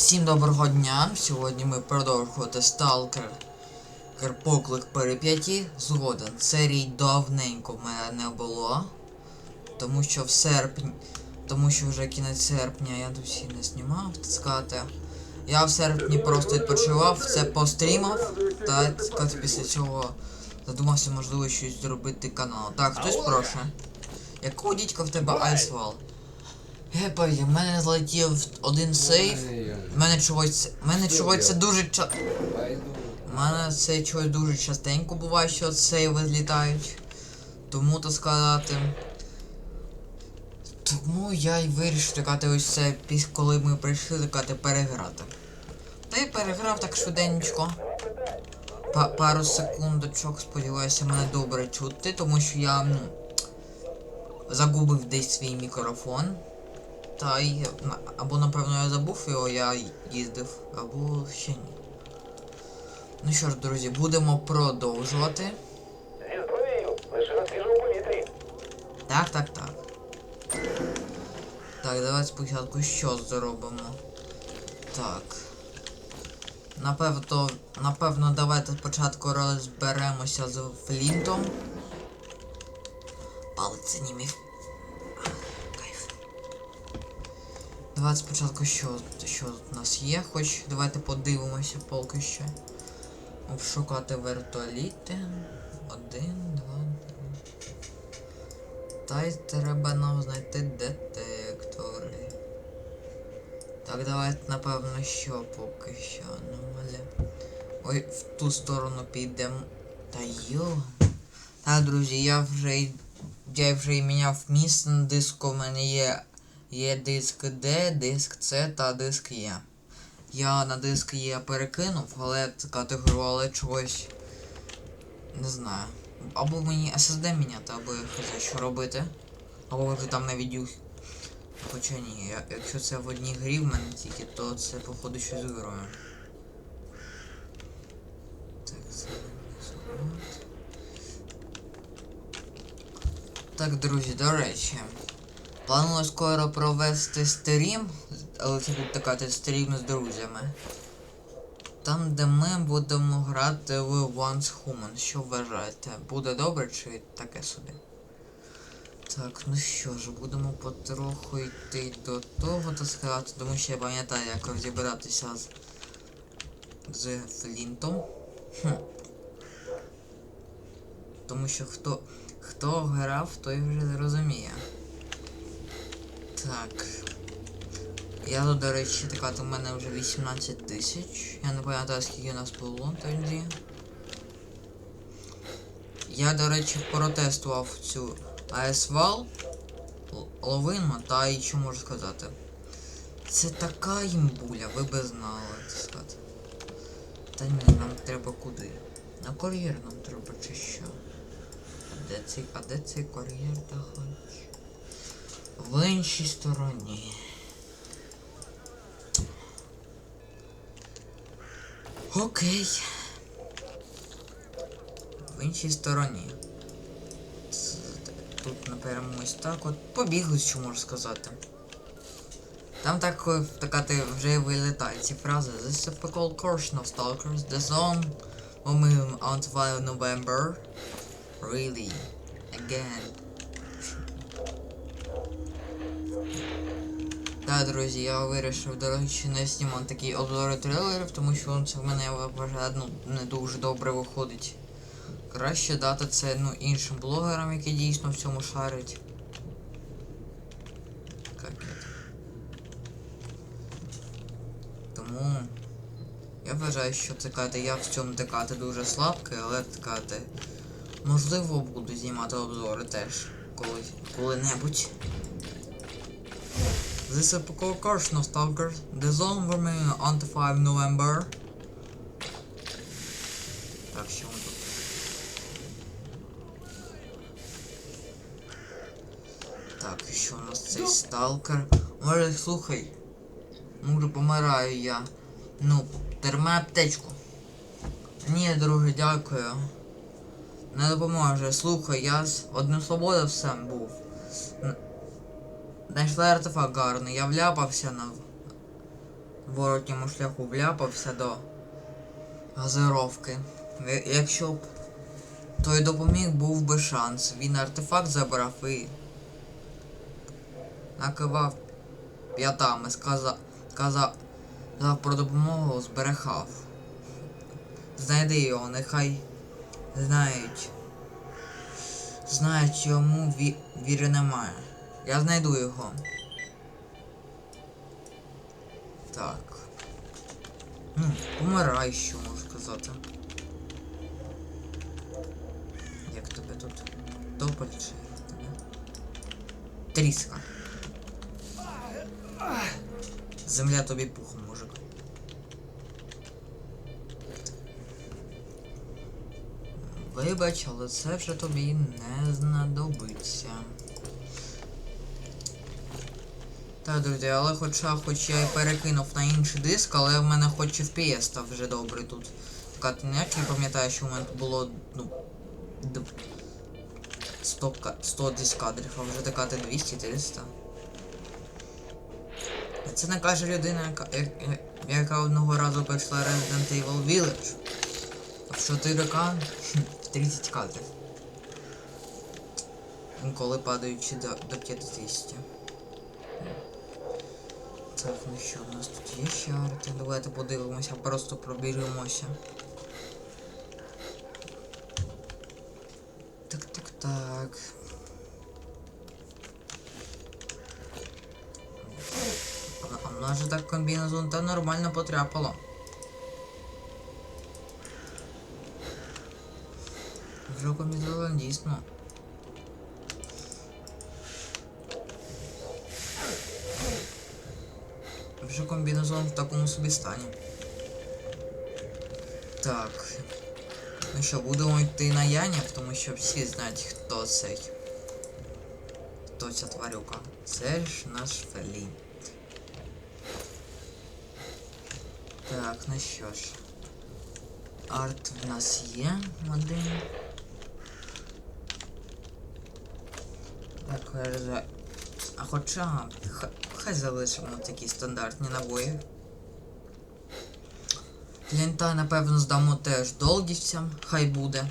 Всім доброго дня! Сьогодні ми продовжувати Stalker Поклик переп'яті. Згоден. Серій давненько в мене не було. Тому що в серпні. Тому що вже кінець серпня я досі не знімав, так сказати. Я в серпні просто відпочивав, це пострімав, та так сказати, після цього задумався, можливо, щось зробити канал. Так, хтось прошу. Якого дідька в тебе айсвал? Гепай, в мене злетів один сейф. В мене чогось. В мене чогось це дуже ча. У мене це чогось дуже частенько буває, що сейви злітають. Тому так сказати. Тому я й вирішив такати ось це коли ми прийшли такати переграти. Та й переграв так швиденько. Па пару секундочок, сподіваюся, мене добре чути, тому що я ну, загубив десь свій мікрофон. Та й або напевно я забув його, я їздив, або ще ні. Ну що ж, друзі, будемо продовжувати. Лише на свіжому повітрі. Так, так, так. Так, давайте спочатку що зробимо. Так. Напевно, напевно, давайте спочатку розберемося з Флінтом. Палець не міг. Давайте спочатку що, що тут у нас є, хоч давайте подивимося поки що. Обшукати вертоліти. Один, два, три. та й треба нам знайти детектори. Так, давайте напевно що поки що аномаля. Ой, в ту сторону підемо. Та йо. Так, друзі, я вже я вже і міняв місце на диску. У мене є, є диск D, диск C та диск Е. Я на диск Е перекинув, але категорували чогось. Не знаю. Або мені SSD міняти, або хз що робити. Або вже там на відео. Хоча ні, якщо це в одній грі в мене тільки, то це походу щось грою. Так, це от. Так, друзі, до речі. Планую скоро провести стрім, але це буде така стрім з друзями. Там, де ми будемо грати в Once Human. Що вважаєте? Буде добре чи таке собі? Так, ну що ж, будемо потроху йти до того, так сказати, тому що я пам'ятаю, як розібратися з, з Флінтом. Хм. Тому що хто, хто грав, той вже розуміє. Так. Я тут, до речі, така у мене вже 18 тисяч. Я не пам'ятаю, скільки у нас було тоді. Я, до речі, протестував цю АСВАЛ ловину, та і що можу сказати. Це така імбуля, ви би знали, так сказати. Та ні, нам треба куди? На кур'єр нам треба чи що? А де цей, а де цей кур'єр та хоч? В іншій стороні. Окей. В іншій стороні. Тут, напевно, ось так от. Побігли, що можу сказати. Там так, така ти вже вилітають ці фрази. This is a typical course of stalkers. The song on on 5 November. Really? Again. Так, друзі, я вирішив, до речі, не знімати такі обзори трейлерів, тому що це в мене я вважаю, ну, не дуже добре виходить. Краще дати це ну, іншим блогерам, які дійсно в цьому шарять. Тому я вважаю, що цикати я в цьому тикати дуже слабкий, але цикати можливо буду знімати обзори теж колись коли-небудь. This is a course of stalkers. The zone will remain on to 5 November. Так, що ми тут? Так, що у нас цей сталкер? Може, слухай. Може помираю я. Ну, терми аптечку. Ні, друже, дякую. Не допоможе. Слухай, я з одним свобода всем був. Знайшли артефакт гарний, я вляпався на воротньому шляху вляпався до газировки. Якщо б той допоміг, був би шанс. Він артефакт забрав і накивав п'ятами, сказав, сказав про допомогу, зберехав. Знайди його, нехай знають. Знають, йому ві- віри немає. Я знайду його. Так. Ну, помирай, що можу сказати. Як тебе тут? Тополь чи як тебе? Тріска. Земля тобі пухом, мужик. Вибач, але це вже тобі не знадобиться. Так, друзі, але хоча хоч я і перекинув на інший диск, але в мене хоч FPS став вже добрий тут. Така ніяк не пам'ятаю, що в мене було, ну. д- 100, ка- 100 дискадрів, а вже така 200-300. Це не каже людина, яка, я- я- яка одного разу пройшла Resident Evil Village. В 4К в 30 кадрів. Інколи падаючи до, до 50. Так, ну що в нас тут є ще арти? Давайте подивимося, просто пробіжимося. Так, так, так. А- в нас же так комбінезон та нормально потрапило. Вже комбінезон дійсно. Вже комбінезон в такому собі стані. Так. Ну що, будемо йти на Янів, тому що всі знають, хто цей. Хто ця тварюка. Це ж наш Фелін. Так, ну що ж. Арт в нас є один. Так. А хоча, х- залишимо такі стандартні набої. Лінта, напевно, здамо теж долгівцям, хай буде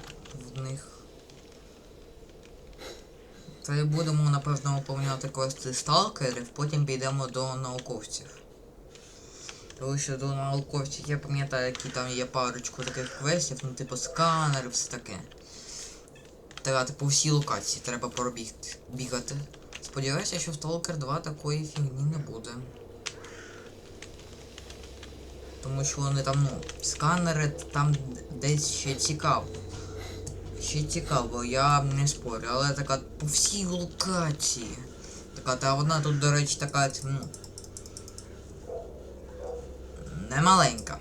в них. Та й будемо, напевно, виповняти квести сталкерів, потім підемо до науковців. Тому що до науковців я пам'ятаю, які там є парочку таких квестів, ну типу сканери, все таке. Та, типу, всі локації треба пробігти бігати. Сподіваюся, що в Stalker 2 такої фігні не буде. Тому що вони там, ну, сканери там десь ще цікаво. Ще цікаво, я не спорю, але така по всій локації. Така, та вона тут, до речі, така, ну. Не маленька.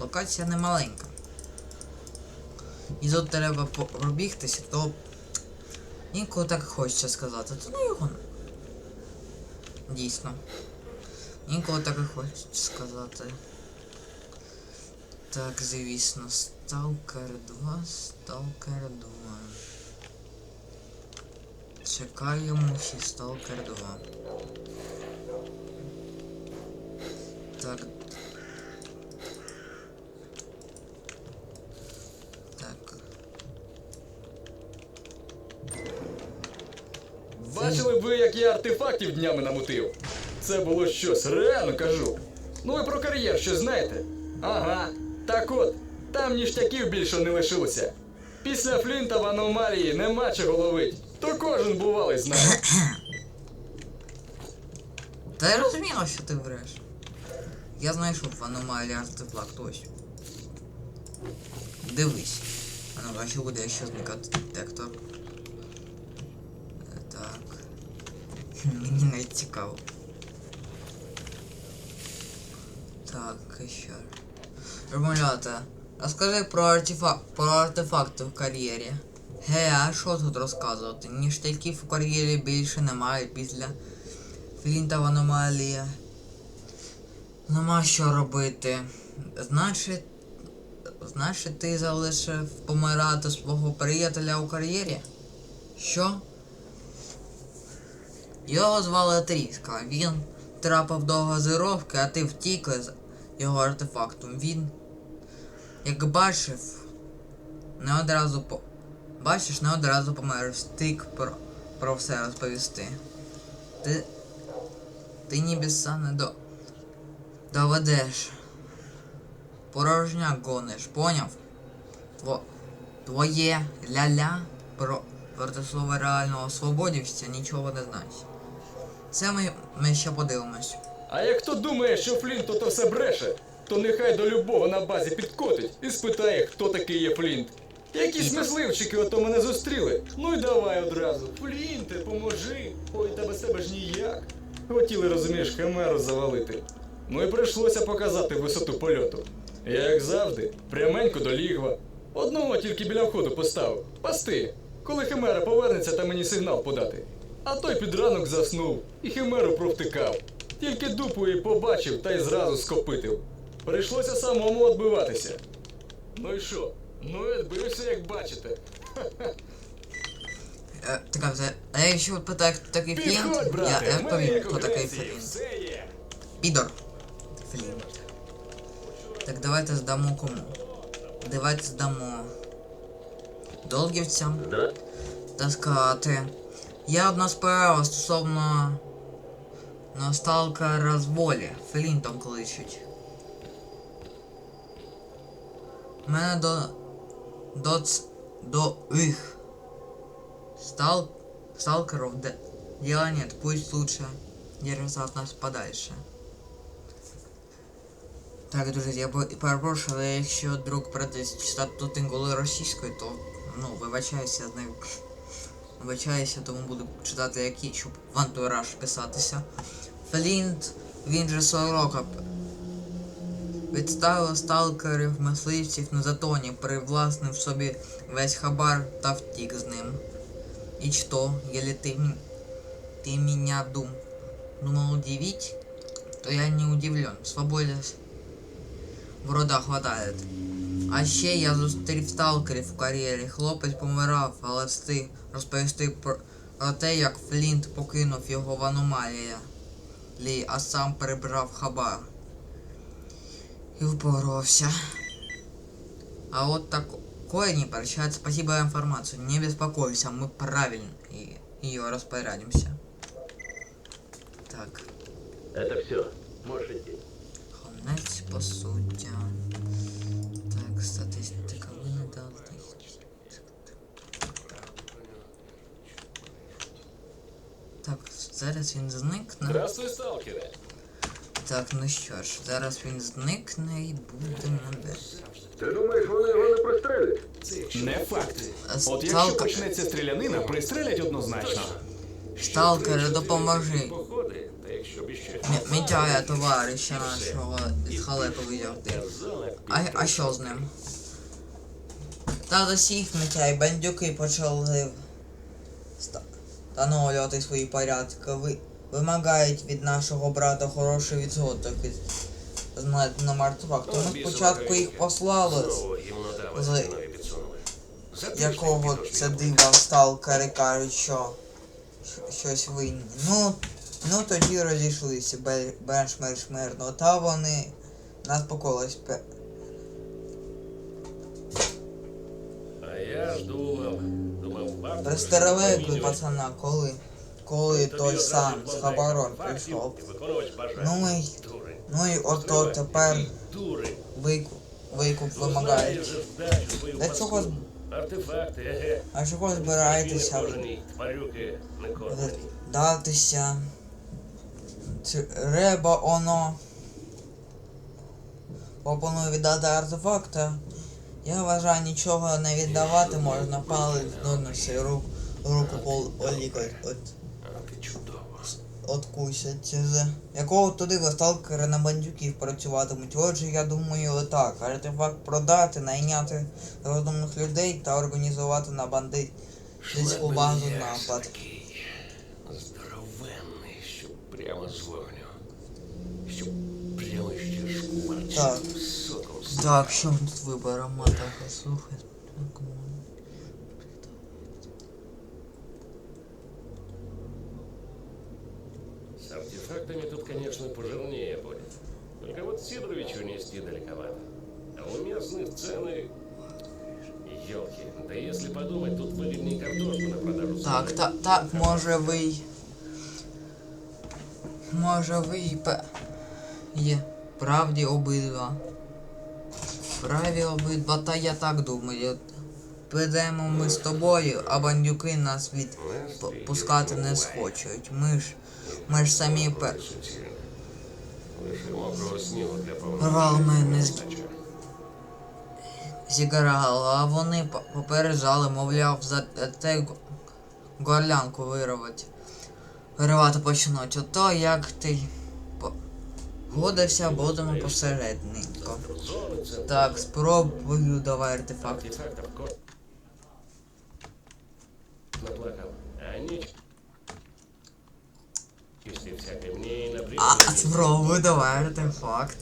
Локація не маленька. І тут треба пробігтися, то інколи так хочеться сказати. То ну його. Дійсно. Інколи так і хочеться сказати. Так, звісно, Stalker 2, Stalker 2. Чекаємо ще Stalker 2. Так. Так. Бачили б ви, як я артефактів днями намутив? Це було щось, реально кажу. Ну і про кар'єр що знаєте? Ага. Так от, там ніштяків більше не лишилося. Після флінта в аномалії нема чого ловить. То кожен бувалий знає. Та я розумію, що ти вреш. Я знайшов в аномалії артефакт ось. Дивись. А ну, що буде, якщо зникати детектор? Е, Так. Мені навіть цікаво. Так, що? Ромулята, розкажи про артефакт про артефакти в кар'єрі. Ге, а що тут розказувати? Ніштяків у кар'єрі більше немає після Флінтова аномалія. Нема що робити. Значить. Значить, ти залишив помирати свого приятеля у кар'єрі? Що? Його звали Тріска. Він потрапив до газировки, а ти втік з його артефактом. Він, як бачив, не одразу по. Бачиш, не одразу помер, встиг про, про все розповісти. Ти. Ти ніби сам не до. доведеш. Порожняк гониш, поняв? Тво, твоє ля-ля про проти слова реального свободівця нічого не значить. Це ми, ми ще подивимось. А як хто думає, що Флінт то все бреше, то нехай до любого на базі підкотить і спитає, хто такий є Флінт. Якісь мисливчики ото мене зустріли. Ну й давай одразу. Флінте, поможи. Ой, та без тебе ж ніяк. Хотіли, розумієш, химеру завалити. Ну і прийшлося показати висоту польоту. Я, як завжди, пряменько до лігва. Одного тільки біля входу поставив. Пасти. Коли химера повернеться, та мені сигнал подати. А той під ранок заснув і химеру провтикав. Тільки дупу її побачив та й зразу скопитив. Прийшлося самому відбиватися. Ну і що? Ну і відбився, як бачите. Е, така. А якщо от питає, хто такий Флінт, Підходь, я брате, я в мене є відповім, хто такий конкуренція, Флінт. все є. Підор. Флінт. Так давайте здамо кому. Давайте здамо долгівцям. Да? Та сказати. Є одна справа стосовно Носталка розволі. Флінтом кличуть. Мене до. До ц... до их. Стал... Сталкеров де... дела нет, пусть лучше держатся от нас подальше. Так, друзі, я перепрошую, але якщо вдруг придеться читати тут інколи російською, то ну, вибачаюся з них Вибачаюся, тому буду читати які, щоб в антураж писатися. Флінт, він же сорока. Відставив сталкерів мисливців на затоні, привласнив собі весь хабар та втік з ним. І что, если ты, м- ты меня дум, думал удивить, то я не удивлен. Свободы с- в рода хватает. А ще я зустрів сталкерів в кар'єрі. Хлопець помирав, але встиг розповісти про, про те, як Флінт покинув його в аномалія. Лі, а сам перебрав хабар. І впорався. А вот такое не прощает. Спасибо за информацию. Не беспокойся, мы правильно ее распорядимся. Так, Это все. Можешь идти. конець по суті. Так, статистика винайдена. Так, зараз він зникне. Здравствуй, сталкере. Так, ну що ж, зараз він зникне і будемо десь. Ти думаєш, вони його не пристрелять? Не факт. От якщо сталкер- почнеться стрілянина, пристрелять однозначно. Сталкери, допоможи. Походи, та якщо б іще. Мі- Мітяя товариша нашого із халепи витягти. А, а що з ним? Та засіх Мітяй, бандюки почали ста- встановлювати свої порядки. Ви вимагають від нашого брата хороший відсоток від знайденого артефакту. Ми спочатку їх послали, з якого це дива сталкери кажуть, що що- щось винні. Ну, ну тоді розійшлися бе- більш-менш мирно. Та вони нас поколись. пе- А я ж думав, Пристеревекли пацана, коли, коли той сам з хабаром прийшов. Ну і, ну і ото тепер викуп, викуп вимагають. Для цього. Артефакти, еге. А чого збираєтеся тварюки датися? Треба оно. Пропоную віддати артефакта. Я вважаю, нічого не віддавати можна палець донеси рук, руку пол олікоть. От. Откусять з якого туди сталкери на бандюків працюватимуть. Отже, я думаю, так, артефакт продати, найняти розумних людей та організувати на бандитську базу напад. здоровенний, що прямо з вогню. Що прямо ще Так. Так, що ми тут виберемо? Так, слухай. З артефактами тут, конечно, пожирнее будет. Только вот Сидоровичу нести далековато. А у местных цены... Елки, да если подумать, тут выгоднее картошку на продажу Так, так, так, може ви. Може ви є. Правді обидва. Праві обидва, та я так думаю. Підемо ми з тобою, а бандюки нас відпускати не схочуть. Ми ж. Ми ж самі пер. Суцільно. Лише мокрого снігу мене з- зіграли, а вони по- попереджали, мовляв, за те горлянку вирвати. Виривати почнуть. Ото як ти годився, будемо посередненько. Так, спробую давай артефакт. А спробуй давай артефакт.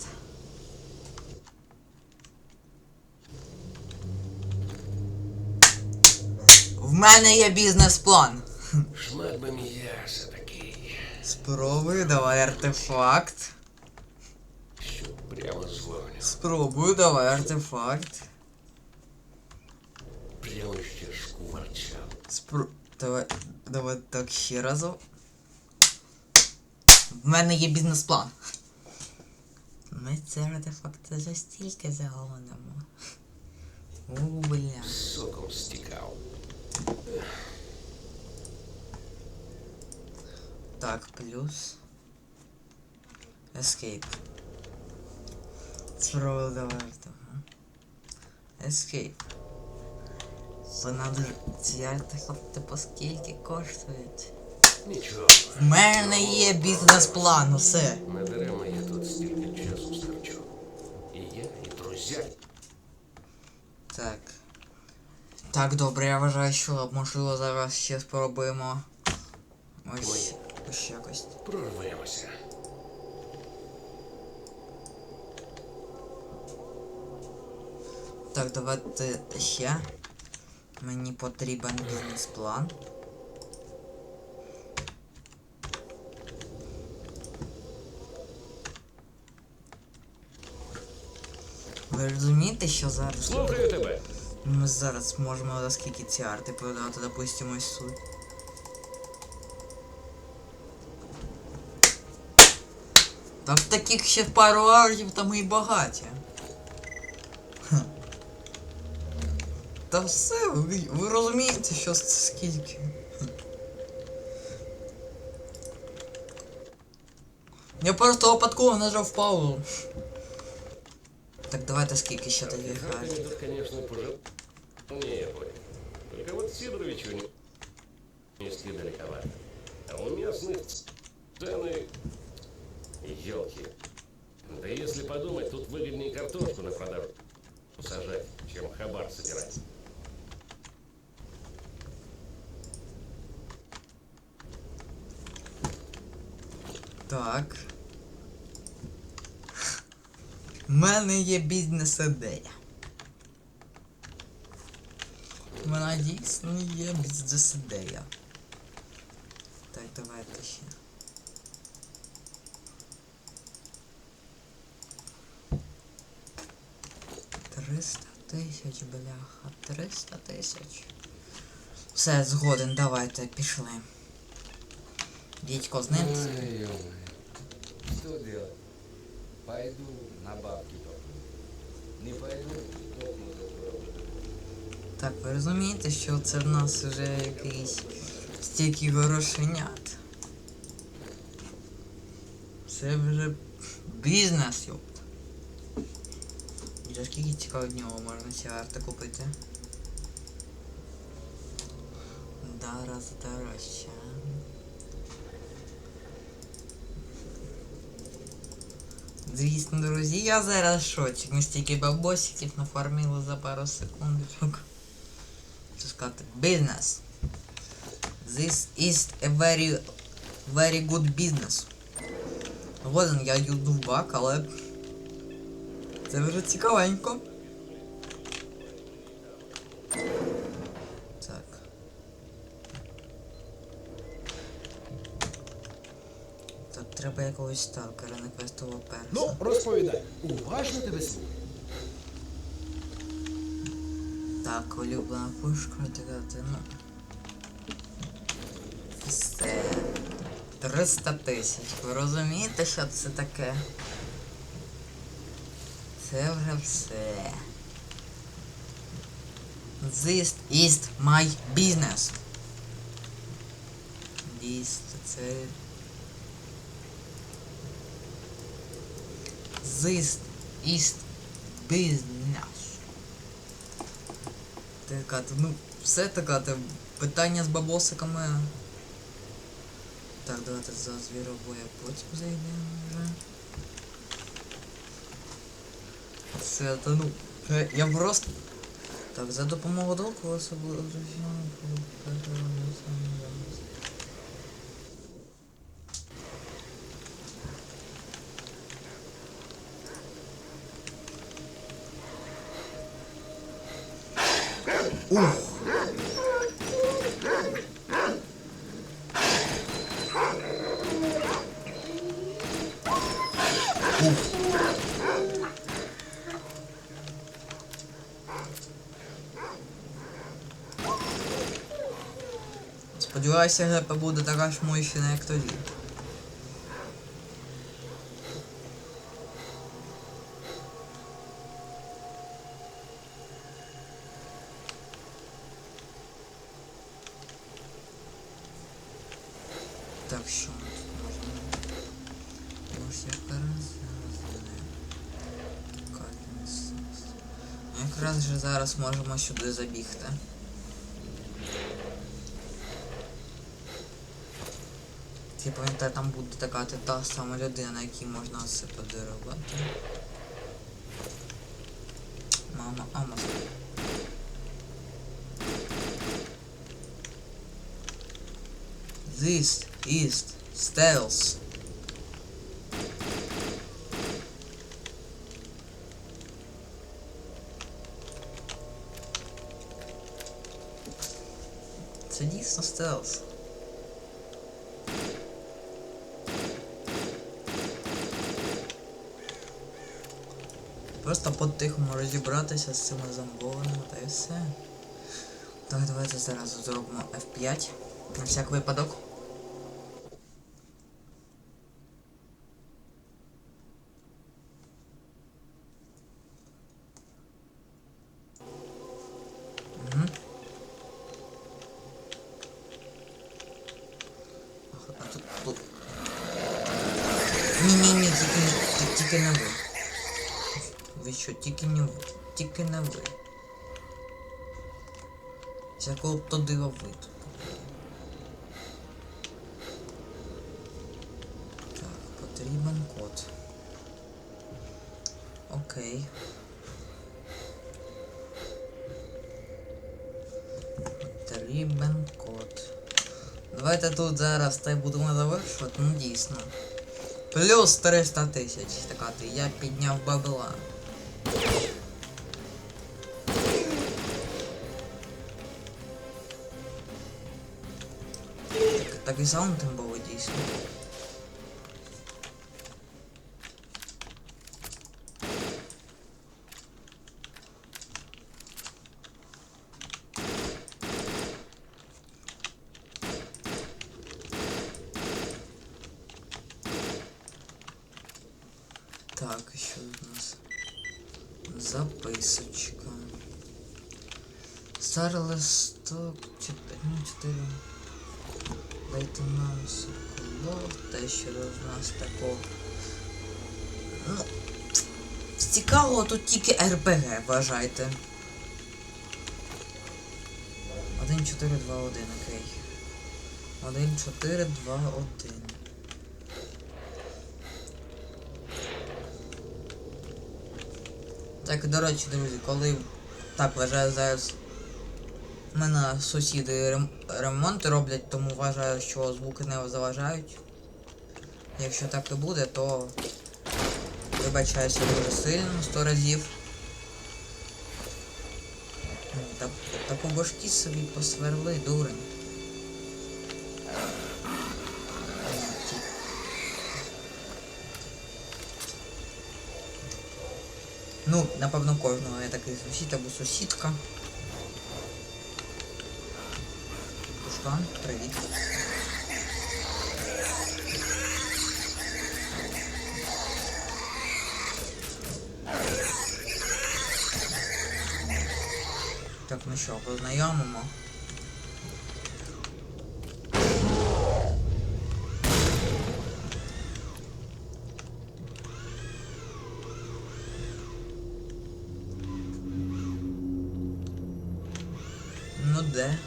В мене є бізнес-план. Шмат би м'яса такий, Спробуй давай артефакт. Прямо з вогню. Спробуй давай артефакт. Прямо ще шкварчав. Спро... Давай, давай так ще разу. В мене є бізнес-план. Ми це артефакт за стільки загонимо. У, бля. Соком стікав. Так, плюс. Escape. Ага. Escape. Ж ці артефакти по скільки коштують. Нічого. В мене є бізнес-план, усе. Не даремно я тут стільки часу стерчу. І я, і друзі. Так. Так, добре, я вважаю, що можливо зараз ще спробуємо. Ось ось якось. Прорвемося. Так, давайте ще. Мені потрібен бізнес-план. Ви розумієте, що зараз Слухаю тебе. ми зараз можемо за скільки ці арти продати, допустимо, ось тут. Так таких ще пару артів там і багаті. все, ви, ви розумієте, що це скільки. Ха. Я просто випадково нажав паузу. Так давайте скільки ще таких Артефактами артів. тут, конечно, пожирнее будет. Только вот Сидоровичу не нести далековато. А у местных цены... Елки. Да если подумать, тут выгоднее картошку на продажу сажать, чем хабар собирать. Так. У мене є бізнес-ідея. Мене дійсно є бізнес-ідея. Так, давайте ще. Триста тисяч, бляха, триста тисяч. Все, згоден, давайте, пішли. Дідько з ним. Ой. Что делать? Пойду на бабки топлю. Не пойду, топну за дорогу. Так, ви розумієте, що це в нас вже якийсь стільки грошенят. Це вже бізнес. І за скільки цікаво в нього можна ці арти купити? Зараз дорожче. Звісно, друзі, я зараз в шоці. Ми стільки бабосиків нафармили за пару секундочок. Що сказати? Business. This is a very very good business. Годен я юду в бак, але це вже цікавенько. Треба якогось сталкера на квестового перса. Ну, розповідай. Уважно тебе слухаю. Так, улюблена пушка, додати, ну. Все. 300 тисяч. Ви розумієте, що це таке? Це вже все. This is my business. This, це... This is business. Така, ну, все така, питання з бабосиками. Так, давайте за звіробоя потім зайдемо вже. Це, та ну, я просто... Так, за допомогою доку особливо Ух! Сподіваюся, гепа буде така ж мощна, як тоді. Так, що ми тут можемо? Ось якраз зараз Катінсенс. Ну, Якраз же зараз можемо сюди забігти. Я пам'ятаю, там буде така та сама людина, на якій можна все подарувати. Мама, ама. This is stealth. Дійсно. Просто по-тихому розібратися з цими зомбованими та і все. Так, давайте зараз зробимо F5. На всяк випадок. Мгм. Ах, А тут, тут. Ні-ні-ні, тільки, не- ви. Ви що, тільки не ви. Тільки не ви. З якого б то дива ви тут. Так, потрібен код. Окей. Потрібен код. Давайте тут зараз та й будемо завершувати, ну дійсно. Плюс 300 тисяч. Така ти, я підняв бабла. Так, так і саунд тимбовий дійсно. 4. Дайте нам соколов, те, що до нас такого. Ну, цікавого тут тільки РПГ, вважайте. 1, 4, 2, 1, окей. 1, 4, 2, 1. Так, до речі, друзі, коли так вважаю зараз. У мене сусіди ремонт роблять, тому вважаю, що звуки не заважають. Якщо так і буде, то вибачаюся дуже сильно сто разів. Та, та побожки собі посверли, дурень. Ну, напевно, кожного я такий сусід або сусідка. Пушкан, привіт. Так, ну що, познайомимо. Ну де?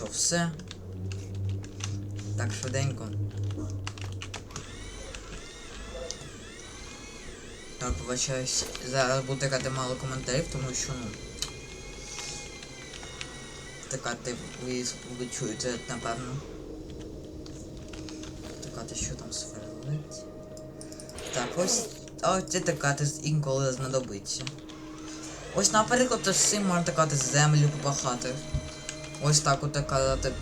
Що, все? Так швиденько. Так, вибачаюсь. Зараз буду тикати мало коментарів, тому що, ну. Тикати ви, ви чуєте, напевно. Тикати, що там сверлить. Так, ось. А ось це тикати інколи знадобиться. Ось, наприклад, ось цим можна тикати землю попахати. Ось так от казати.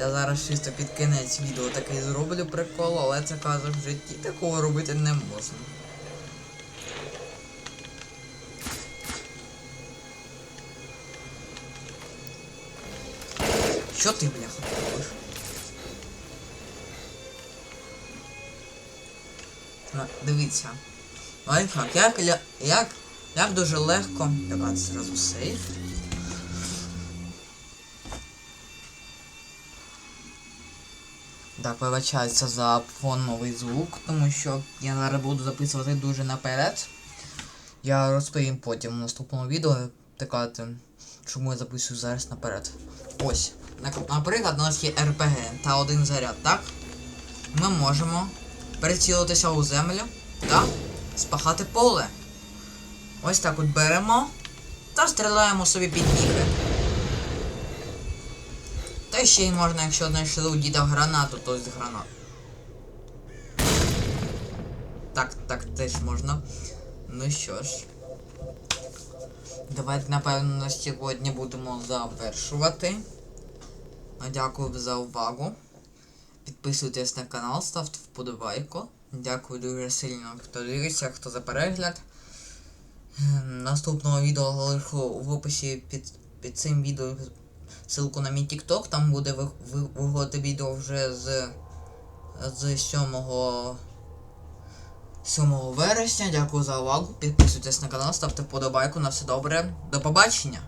Я зараз чисто під кінець відео такий зроблю прикол, але це каже в житті такого робити не можна. Що ти, бляха, робиш? Дивіться. Лайфхак, як, як, як дуже легко. Давайте зразу сейф. Так, вибачаюся за фоновий звук, тому що я зараз буду записувати дуже наперед. Я розповім потім в наступному відео тикати, чому я записую зараз наперед. Ось. Наприклад, у нас є РПГ та один заряд, так? Ми можемо прицілитися у землю та спахати поле. Ось так от беремо та стріляємо собі під ніги. Та ще й можна, якщо знайшли у діда гранату, то з гранат. Так, так теж можна. Ну що ж. Давайте, напевно, на сьогодні будемо завершувати. Ну, Дякую за увагу. Підписуйтесь на канал, ставте вподобайку. Дякую дуже сильно, хто дивиться, хто за перегляд. Наступного відео залишу в описі під, під цим відео ссылку на мій TikTok, там буде ви- ви- виходити відео вже з, з 7, 7 вересня. Дякую за увагу. Підписуйтесь на канал, ставте вподобайку. На все добре. До побачення!